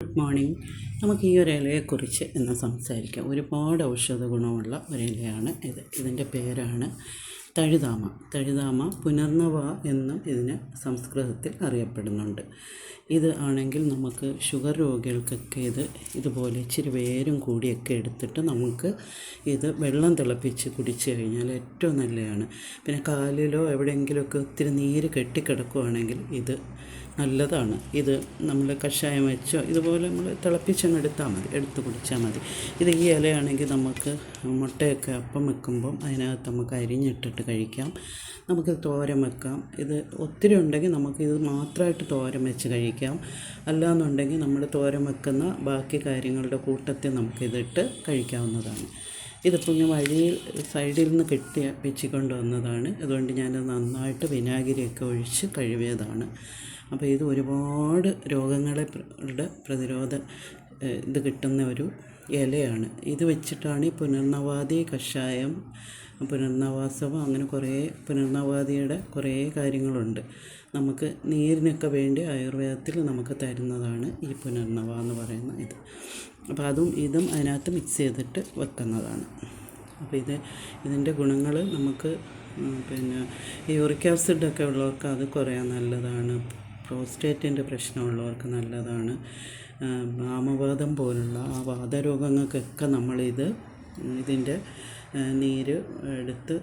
Good morning. നമുക്ക് ഈ ഒരു ഇലയെക്കുറിച്ച് ഇന്ന് സംസാരിക്കാം. ഒരുപാട് ഔഷധ ഗുണമുള്ള ഒരു ഇലയാണ് ഇത്. ഇതിന്റെ പേരാണ് തഴുതാമ. തഴുതാമ പുനർനവ എന്നും ഇതിന് സംസ്കൃതത്തിൽ അറിയപ്പെടുന്നുണ്ട്. ഇത് ആണെങ്കിൽ നമുക്ക് ഷുഗർ രോഗികൾക്കൊക്കെ ഇത് ഇതുപോലെ ഇച്ചിരി വേരും കൂടിയൊക്കെ എടുത്തിട്ട് നമുക്ക് ഇത് വെള്ളം തിളപ്പിച്ച് കുടിച്ച് കഴിഞ്ഞാൽ ഏറ്റവും നല്ലതാണ്. പിന്നെ കാലിലോ എവിടെയെങ്കിലുമൊക്കെ ഒത്തിരി നീര് കെട്ടിക്കിടക്കുകയാണെങ്കിൽ ഇത് നല്ലതാണ്. ഇത് നമ്മൾ കഷായം വെച്ചോ ഇതുപോലെ നമ്മൾ തിളപ്പിച്ചങ്ങ് എടുത്താൽ മതി. എടുത്ത് കുടിച്ചാൽ മതി. ഇത് ഈ ഇലയാണെങ്കിൽ നമുക്ക് മുട്ടയൊക്കെ അപ്പം വെക്കുമ്പം അതിനകത്ത് നമുക്ക് അരിഞ്ഞിട്ടിട്ട് കഴിക്കാം. നമുക്ക് തോരൻ വെക്കാം. ഇത് ഒത്തിരി ഉണ്ടെങ്കിൽ നമുക്കിത് മാത്രമായിട്ട് തോരൻ വെച്ച് കഴിക്കാം. അല്ലാന്നുണ്ടെങ്കിൽ നമ്മൾ തോരൻ വെക്കുന്ന ബാക്കി കാര്യങ്ങളുടെ കൂട്ടത്തിൽ നമുക്കിതിട്ട് കഴിക്കാവുന്നതാണ്. ഇതിപ്പോൾ ഞാൻ വഴിയിൽ സൈഡിൽ നിന്ന് കെട്ടി വെച്ചിക്കൊണ്ട് വന്നതാണ്. അതുകൊണ്ട് ഞാൻ നന്നായിട്ട് വിനാഗിരിയൊക്കെ ഒഴിച്ച് കഴുകിയതാണ്. അപ്പോൾ ഇത് ഒരുപാട് രോഗങ്ങളെ പ്ര- പ്രതിരോധ ഇത് കിട്ടുന്ന ഒരു ഇലയാണ്. ഇത് വെച്ചിട്ടാണ് ഈ പുനർനവാദി കഷായം പുനർനവാസവം അങ്ങനെ കുറേ പുനർനവാദിയുടെ കുറേ കാര്യങ്ങളുണ്ട്. നമുക്ക് നീരിനൊക്കെ വേണ്ടി ആയുർവേദത്തിൽ നമുക്ക് തരുന്നതാണ് ഈ പുനർനവ എന്ന് പറയുന്ന ഇത്. അപ്പോൾ അതും ഇതും അതിനകത്ത് മിക്സ് ചെയ്തിട്ട് വെക്കുന്നതാണ്. അപ്പോൾ ഇത് ഇതിന്റെ ഗുണങ്ങൾ നമുക്ക് പിന്നെ യൂറിക് ആസിഡൊക്കെ ഉള്ളവർക്ക് അത് കുറയാൻ നല്ലതാണ്. പ്രോസ്റ്റേറ്റിന്റെ പ്രശ്നമുള്ളവർക്ക് നല്ലതാണ്. ആമവാദം പോലുള്ള ആ വാദരോഗങ്ങൾക്കൊക്കെ നമ്മളിത് ഇതിന്റെ നീര് എടുത്ത്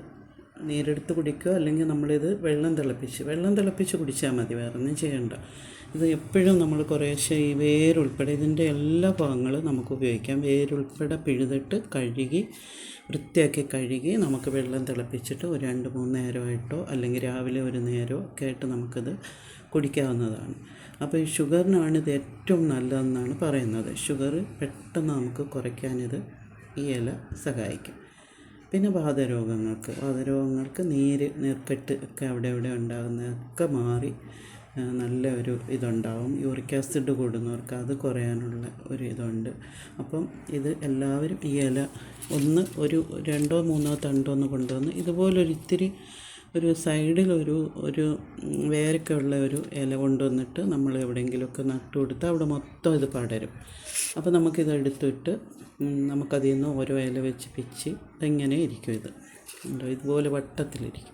നീരെടുത്ത് കുടിക്കുക. അല്ലെങ്കിൽ നമ്മളിത് വെള്ളം തിളപ്പിച്ച് വെള്ളം തിളപ്പിച്ച് കുടിച്ചാൽ മതി. വേറെ ഒന്നും ചെയ്യണ്ട. ഇത് എപ്പോഴും നമ്മൾ കുറേശ്ശെ ഈ വേരുൾപ്പെടെ ഇതിന്റെ എല്ലാ ഭാഗങ്ങളും നമുക്ക് ഉപയോഗിക്കാം. വേരുൾപ്പെടെ പിഴുതിട്ട് കഴുകി വൃത്തിയാക്കി കഴുകി നമുക്ക് വെള്ളം തിളപ്പിച്ചിട്ട് ഒരു രണ്ട് മൂന്ന് നേരമായിട്ടോ അല്ലെങ്കിൽ രാവിലെ ഒരു നേരമോ ഒക്കെ ആയിട്ട് നമുക്കിത് കുടിക്കാവുന്നതാണ്. അപ്പോൾ ഈ ഷുഗറിനാണ് ഇത് ഏറ്റവും നല്ലതെന്നാണ് പറയുന്നത്. ഷുഗർ പെട്ടെന്ന് നമുക്ക് കുറയ്ക്കാനിത് ഈ ഇല സഹായിക്കും. പിന്നെ വാതരോഗങ്ങൾക്ക് വാതരോഗങ്ങൾക്ക് നീര് നീർക്കെട്ട് ഒക്കെ അവിടെ ഇവിടെ ഉണ്ടാകുന്നതൊക്കെ മാറി നല്ല ഒരു ഇതുണ്ടാവും. യൂറിക് ആസിഡ് കൂടുന്നവർക്ക് അത് കുറയാനുള്ള ഒരു ഇതുണ്ട്. അപ്പം ഇത് എല്ലാവരും ഈ ഇല ഒന്ന് ഒരു രണ്ടോ മൂന്നോ തണ്ടോ ഒന്ന് കൊണ്ടുവന്ന് ഇതുപോലൊരു ഇത്തിരി ഒരു സൈഡിലൊരു ഒരു വേരൊക്കെ ഉള്ള ഒരു ഇല കൊണ്ടുവന്നിട്ട് നമ്മൾ എവിടെയെങ്കിലുമൊക്കെ നട്ടു കൊടുത്താൽ അവിടെ മൊത്തം ഇത് പടരും. അപ്പോൾ നമുക്കിത് എടുത്തിട്ട് നമുക്കതിൽ നിന്ന് ഓരോ ഇല വെച്ച് പിച്ച് ഇതെങ്ങനെ ഇരിക്കും ഇത്. ഉണ്ടോ ഇതുപോലെ വട്ടത്തിലിരിക്കും.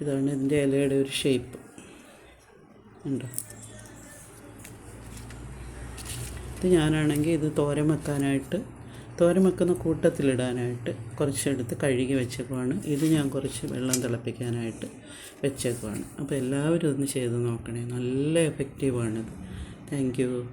ഇതാണ് ഇതിന്റെ ഇലയുടെ ഒരു ഷേപ്പ് ഉണ്ടോ ഇത് ഞാനാണെങ്കിൽ ഇത് തോരൻ വെക്കാനായിട്ട് തോരൻ വെക്കുന്ന കൂട്ടത്തിലിടാനായിട്ട് കുറച്ചെടുത്ത് കഴുകി വെച്ചേക്കുവാണ്. ഇത് ഞാൻ കുറച്ച് വെള്ളം തിളപ്പിക്കാനായിട്ട് വെച്ചേക്കുവാണ്. അപ്പോൾ എല്ലാവരും ഒന്ന് ചെയ്ത് നോക്കണേ. നല്ല എഫക്റ്റീവാണിത് താങ്ക് യു